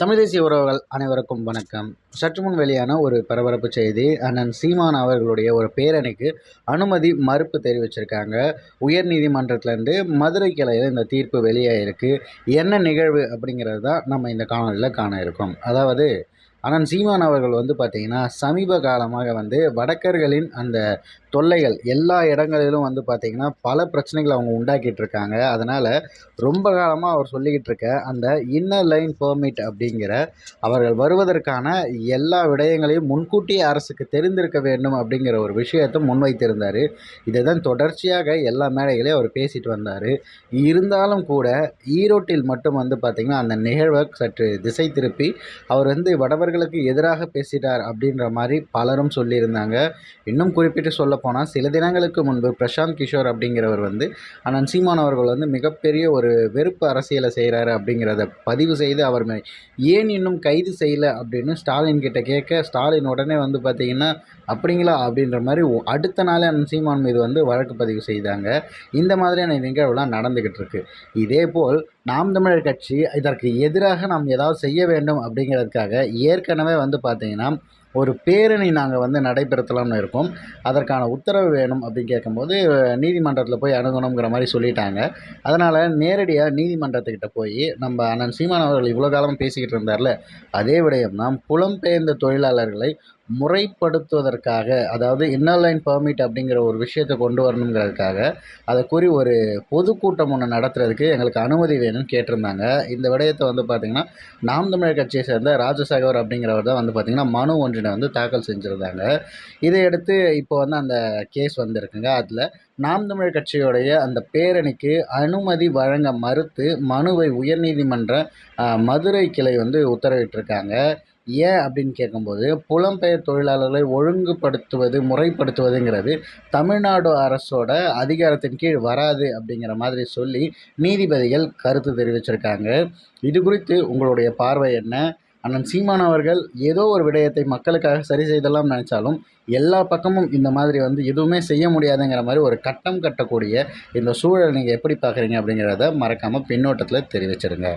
தமிழ் தேசிய உறவுகள் அனைவருக்கும் வணக்கம். சற்று முன் வெளியான ஒரு பரபரப்பு செய்தி அண்ணன் சீமான் அவர்களுடைய ஒரு பேரணிக்கு அனுமதி மறுப்பு தெரிவிச்சிருக்காங்க. உயர்நீதிமன்றத்திலேருந்து மதுரை கிளையில் இந்த தீர்ப்பு வெளியாகிருக்கு என்ன நிகழ்வு அப்படிங்கிறது தான் நம்ம இந்த காணொலியில் காண இருக்கோம். அதாவது ஆனால் சீமான் அவர்கள் வந்து பார்த்திங்கன்னா சமீப காலமாக வந்து வடக்கர்களின் அந்த தொல்லைகள் எல்லா இடங்களிலும் வந்து பார்த்திங்கன்னா பல பிரச்சனைகளை அவங்க உண்டாக்கிட்டு இருக்காங்க. அதனால் ரொம்ப காலமாக அவர் சொல்லிக்கிட்டு இருக்க அந்த இன்னர் லைன் பெர்மிட் அப்படிங்கிற அவர்கள் வருவதற்கான எல்லா விடயங்களையும் முன்கூட்டியே அரசுக்கு தெரிந்திருக்க வேண்டும் அப்படிங்கிற ஒரு விஷயத்தை முன்வைத்திருந்தார். இதை தான் தொடர்ச்சியாக எல்லா மேடைகளையும் அவர் பேசிட்டு வந்தார். இருந்தாலும் கூட ஈரோட்டில் மட்டும் வந்து பார்த்திங்கன்னா அந்த நிகழ்வை சற்று திசை திருப்பி அவர் வந்து வடவர் அவர்களுக்கு எதிராக பேசிட்டார் அப்படின்ற மாதிரி பலரும் சொல்லியிருந்தாங்க. இன்னும் குறிப்பிட்டு சொல்லப்போனால் சில தினங்களுக்கு முன்பு பிரசாந்த் கிஷோர் அப்படிங்கிறவர் வந்து அண்ணன் சீமான் அவர்கள் வந்து மிகப்பெரிய ஒரு வெறுப்பு அரசியலை செய்கிறாரு அப்படிங்கிறத பதிவு செய்து அவர் ஏன் இன்னும் கைது செய்யலை? அப்படின்னு ஸ்டாலின் கிட்ட கேட்க ஸ்டாலின் உடனே வந்து பார்த்தீங்கன்னா அப்படிங்களா? அப்படின்ற மாதிரி அடுத்த நாளே அண்ணன் சீமான் மீது வந்து வழக்கு பதிவு செய்தாங்க. இந்த மாதிரியான நிகழ்வுலாம் நடந்துக்கிட்டு இருக்கு. இதேபோல் நாம் தமிழர் கட்சி இதற்கு எதிராக நாம் ஏதாவது செய்ய வேண்டும் அப்படிங்கிறதுக்காக ஏற்கனவே வந்து பார்த்தீங்கன்னா ஒரு பேரணி நாங்கள் வந்து நடைபெறுத்தலாம்னு இருக்கோம். அதற்கான உத்தரவு வேணும் அப்படின்னு கேட்கும்போது நீதிமன்றத்தில் போய் அணுகணுங்கிற மாதிரி சொல்லிட்டாங்க. அதனால் நேரடியாக நீதிமன்றத்துக்கிட்ட போய் நம்ம அண்ணன் சீமான் அவர்கள் இவ்வளோ காலம் பேசிக்கிட்டு இருந்தார்ல அதே விடயம் தான் புலம்பெயர்ந்த தொழிலாளர்களை முறைப்படுத்துவதற்காக அதாவது இன்னர் லைன் பர்மிட் அப்படிங்கிற ஒரு விஷயத்தை கொண்டு வரணுங்கிறதுக்காக அதை கூறி ஒரு பொதுக்கூட்டம் ஒன்று நடத்துறதுக்கு எங்களுக்கு அனுமதி வேணும்னு கேட்டிருந்தாங்க. இந்த விடயத்தை வந்து பார்த்திங்கன்னா நாம் தமிழர் கட்சியை சேர்ந்த ராஜசாகர் அப்படிங்கிறவர் தான் வந்து பார்த்திங்கன்னா மனு ஒன்று ஒன்றினை வந்து தாக்கல் செஞ்சுருந்தாங்க இதையடுத்து இப்போ வந்து அந்த கேஸ் வந்திருக்குங்க. அதில் நாம் தமிழர் கட்சியுடைய அந்த பேரணிக்கு அனுமதி வழங்க மறுத்து மனுவை உயர்நீதிமன்ற மதுரை கிளை வந்து உத்தரவிட்டிருக்காங்க. ஏன் அப்படின்னு கேட்கும்போது புலம்பெயர் தொழிலாளர்களை ஒழுங்குபடுத்துவது முறைப்படுத்துவதுங்கிறது தமிழ்நாடு அரசோட அதிகாரத்தின் கீழ் வராது அப்படிங்கிற மாதிரி சொல்லி நீதிபதிகள் கருத்து தெரிவிச்சிருக்காங்க. இது குறித்து உங்களுடைய பார்வை என்ன? அண்ணன் சீமான் அவர்கள் ஏதோ ஒரு விடயத்தை மக்களுக்காக சரி செய்தலாம் நினச்சாலும் எல்லா பக்கமும் இந்த மாதிரி வந்து எதுவுமே செய்ய முடியாதுங்கிற மாதிரி ஒரு கட்டம் கட்டக்கூடிய இந்த சூழலை நீங்கள் எப்படி பார்க்குறீங்க அப்படிங்கிறத மறக்காமல் பின்னோட்டத்தில் தெரிவிச்சிடுங்க.